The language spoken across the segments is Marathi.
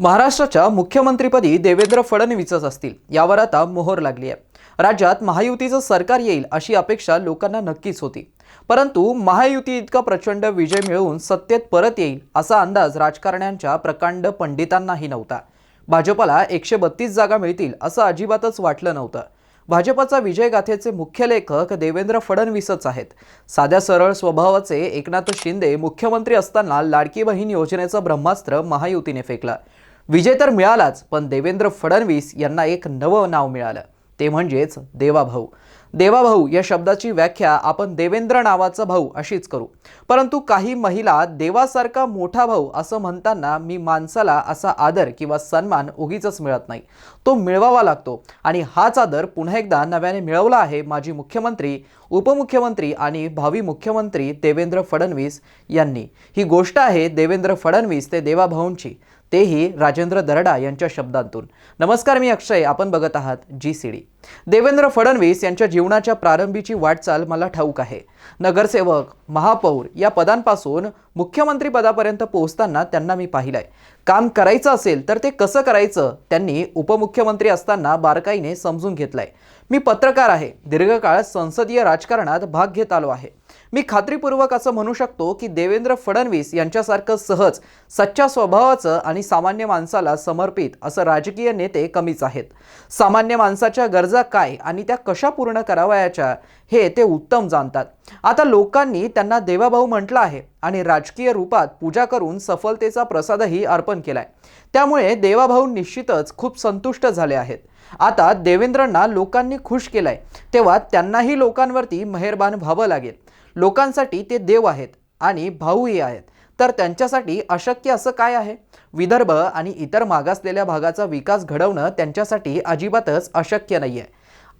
महाराष्ट्राच्या मुख्यमंत्रीपदी देवेंद्र फडणवीसच असतील. यावर आता मोहर लागली आहे. राज्यात महायुतीचं सरकार येईल अशी अपेक्षा लोकांना नक्कीच होती. परंतु महायुती इतका प्रचंड विजय मिळवून सत्तेत परत येईल असा अंदाज राजकारण्यांच्या प्रकांड पंडितांनाही नव्हता. भाजपला एकशे बत्तीस जागा मिळतील असं अजिबातच वाटलं नव्हतं. भाजपचा विजय गाथेचे मुख्य लेखक देवेंद्र फडणवीसच आहेत. साध्या सरळ स्वभावाचे एकनाथ शिंदे मुख्यमंत्री असताना लाडकी बहीण योजनेचं ब्रह्मास्त्र महायुतीने फेकलं. विजय तर मिळालाच पण देवेंद्र फडणवीस यांना एक नवं नाव मिळालं. ते म्हणजेच देवाभाऊ. देवाभाऊ या शब्दाची व्याख्या आपण देवेंद्र नावाचा भाऊ अशीच करू. परंतु काही महिला देवासारखा मोठा भाऊ असं म्हणताना मी माणसाला असा आदर किंवा सन्मान उगीच मिळत नाही. तो मिळवावा लागतो आणि हाच आदर पुन्हा एकदा नव्याने मिळवला आहे माजी मुख्यमंत्री उपमुख्यमंत्री आणि भावी मुख्यमंत्री देवेंद्र फडणवीस यांनी. ही गोष्ट आहे देवेंद्र फडणवीस ते देवाभाऊंची. तेही राजेंद्र दरडा यांच्या शब्दांतून. नमस्कार मी अक्षय. आपण बघत आहात G C D Devendra Fadnavis यांच्या जीवनाच्या प्रारंभीची वाटचाल मला ठाऊक आहे. नगरसेवक महापौर या पदांपासून मुख्यमंत्री पदापर्यंत पोहोचताना त्यांना मी पाहिलंय. काम करायचं असेल तर ते कसं करायचं त्यांनी उपमुख्यमंत्री असताना बारकाईने समजून घेतलंय. मी पत्रकार आहे. दीर्घकाळ संसदीय राजकारणात भाग घेत आलो आहे. मी खात्रीपूर्वक असं म्हणू शकतो की देवेंद्र फडणवीस यांच्यासारखं सहज सच्च्या स्वभावाचं आणि सामान्य माणसाला समर्पित असं राजकीय नेते कमीच आहेत. सामान्य माणसाच्या गरजा काय आणि त्या कशा पूर्ण करावयाच्या हे ते उत्तम जाणतात. आता लोकांनी त्यांना देवाभाऊ म्हटलं आहे आणि राजकीय रूपात पूजा करून सफलतेचा प्रसादही अर्पण केलाय. त्यामुळे देवाभाऊ निश्चितच खूप संतुष्ट झाले आहेत. आता देवेंद्रांना लोकांनी खुश केलाय तेव्हा त्यांनाही लोकांवरती मेहरबान व्हावं लागेल. लोकांसाठी ते देव आहेत आणि भाऊही आहेत. तर त्यांच्यासाठी अशक्य असं काय आहे? विदर्भ आणि इतर मागासलेल्या भागाचा विकास घडवणं त्यांच्यासाठी अजिबातच अशक्य नाही आहे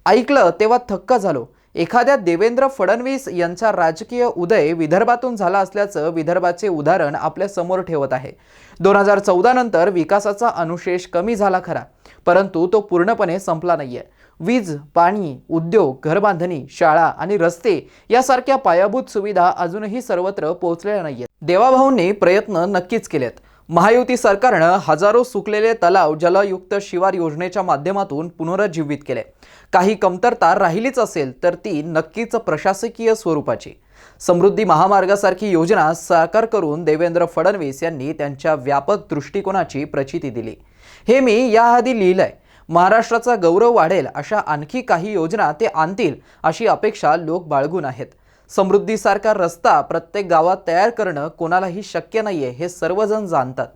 ऐकलं तेव्हा थक्क झालो. एखाद्या देवेंद्र फडणवीस यांचा राजकीय उदय विदर्भातून झाला असल्याचं विदर्भाचे उदाहरण आपल्यासमोर ठेवत आहे. दोन हजार चौदा नंतर विकासाचा अनुशेष कमी झाला खरा परंतु तो पूर्णपणे संपला नाही आहे वीज पाणी उद्योग घरबांधणी शाळा आणि रस्ते यासारख्या पायाभूत सुविधा अजूनही सर्वत्र पोहोचलेल्या नाहीयेत. देवाभाऊंनी प्रयत्न नक्कीच केलेत. महायुती सरकारनं हजारो सुकलेले तलाव जलयुक्त शिवार योजनेच्या माध्यमातून पुनरुज्जीवित केले. काही कमतरता राहिलीच असेल तर ती नक्कीच प्रशासकीय स्वरूपाची. समृद्धी महामार्गासारखी योजना साकार करून देवेंद्र फडणवीस यांनी त्यांच्या व्यापक दृष्टिकोनाची प्रचिती दिली. हे मी याआधी लिहिलंय. महाराष्ट्राचा गौरव वाढेल अशा आणखी काही योजना ते आणतील अशी अपेक्षा लोक बाळगून आहेत. समृद्धीसारखा रस्ता प्रत्येक गावात तयार करणं कोणालाही शक्य नाहीये हे सर्वजण जाणतात.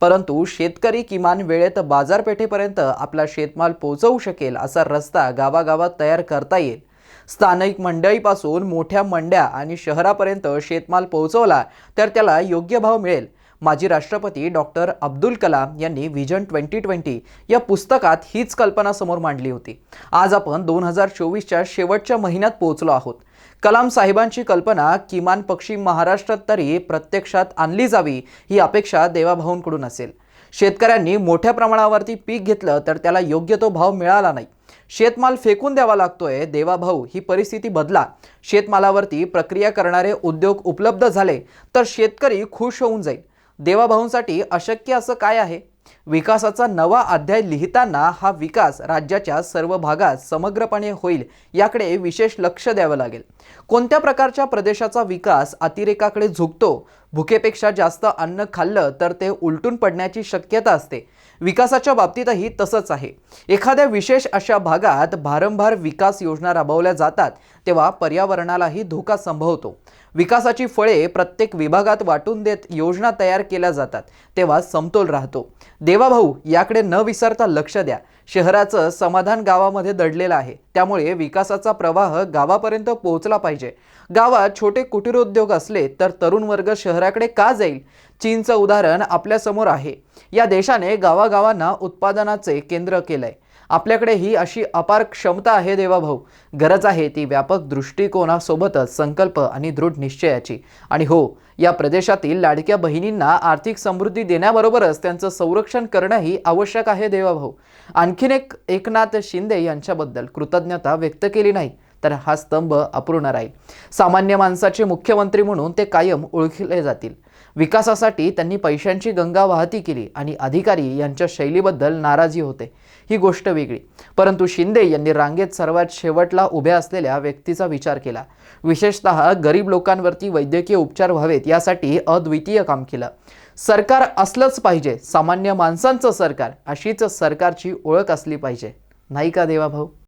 परंतु शेतकरी किमान वेळेत बाजारपेठेपर्यंत आपला शेतमाल पोहोचवू शकेल असा रस्ता गावागावात तयार करता येईल. स्थानिक मंडळीपासून मोठ्या मंड्या आणि शहरापर्यंत शेतमाल पोहोचवला तर त्याला योग्य भाव मिळेल. माजी राष्ट्रपती डॉक्टर अब्दुल कलाम यांनी व्हिजन ट्वेंटी ट्वेंटी या पुस्तकात हीच कल्पना समोर मांडली होती. आज आपण दोन हजार चोवीसच्या शेवटच्या महिन्यात पोहोचलो आहोत. कलाम साहेबांची कल्पना किमान पक्षी महाराष्ट्रात तरी प्रत्यक्षात आणली जावी ही अपेक्षा देवाभाऊंकडून असेल. शेतकऱ्यांनी मोठ्या प्रमाणावरती पीक घेतलं तर त्याला योग्य तो भाव मिळाला नाही. शेतमाल फेकून द्यावा लागतोय देवाभाऊ ही परिस्थिती बदला. शेतमालावरती प्रक्रिया करणारे उद्योग उपलब्ध झाले तर शेतकरी खुश होऊन जाईल. देवाभाऊंसाठी अशक्य असं काय आहे? विकासाचा नवा अध्याय लिहिताना हा विकास राज्याच्या सर्व भागात समग्रपणे होईल याकडे विशेष लक्ष द्यावं लागेल. कोणत्या प्रकारच्या प्रदेशाचा विकास अतिरेकाकडे झुकतो? भुकेपेक्षा जास्त अन्न खाल्लं तर ते उलटून पडण्याची शक्यता असते. विकासाच्या बाबतीतही तसंच आहे. एखाद्या विशेष अशा भागात भारंभार विकास योजना राबवल्या जातात तेव्हा पर्यावरणालाही धोका संभवतो. विकासाची फळे प्रत्येक विभागात वाटून देत योजना तयार केल्या जातात तेव्हा समतोल राहतो. देवाभाऊ याकडे न विसरता लक्ष द्या. शहराचं समाधान गावामध्ये दडलेलं आहे. त्यामुळे विकासाचा प्रवाह गावापर्यंत पोहोचला पाहिजे. गावात छोटे कुटीरोद्योग असले तर तरुण वर्ग शहराकडे का जाईल? चीनचं उदाहरण आपल्यासमोर आहे. या देशाने गावागावांना उत्पादनाचे केंद्र केलंय. आपल्याकडे ही अशी अपार क्षमता आहे देवाभाऊ. गरज आहे ती व्यापक दृष्टिकोनासोबतच संकल्प आणि दृढ निश्चयाची. आणि हो या प्रदेशातील लाडक्या बहिणींना आर्थिक समृद्धी देण्याबरोबरच त्यांचं संरक्षण करणंही आवश्यक आहे देवाभाऊ. आणखीन एक एकनाथ शिंदे यांच्याबद्दल कृतज्ञता व्यक्त केली नाही तर हा स्तंभ अपूर्ण राहील. सामान्य माणसाचे मुख्यमंत्री म्हणून ते कायम ओळखले जातील. विकासासाठी त्यांनी पैशांची गंगा वाहती केली आणि अधिकारी यांच्या शैलीबद्दल नाराजी होते. ही गोष्ट वेगळी. परंतु शिंदे यांनी रांगेत सर्वात शेवटला उभ्या असलेल्या व्यक्तीचा विचार केला. विशेषतः गरीब लोकांवरती वैद्यकीय उपचार व्हावेत यासाठी अद्वितीय काम केलं. सरकार असलंच पाहिजे सामान्य माणसांचं सरकार अशीच सरकारची ओळख असली पाहिजे. नाही का देवा भाऊ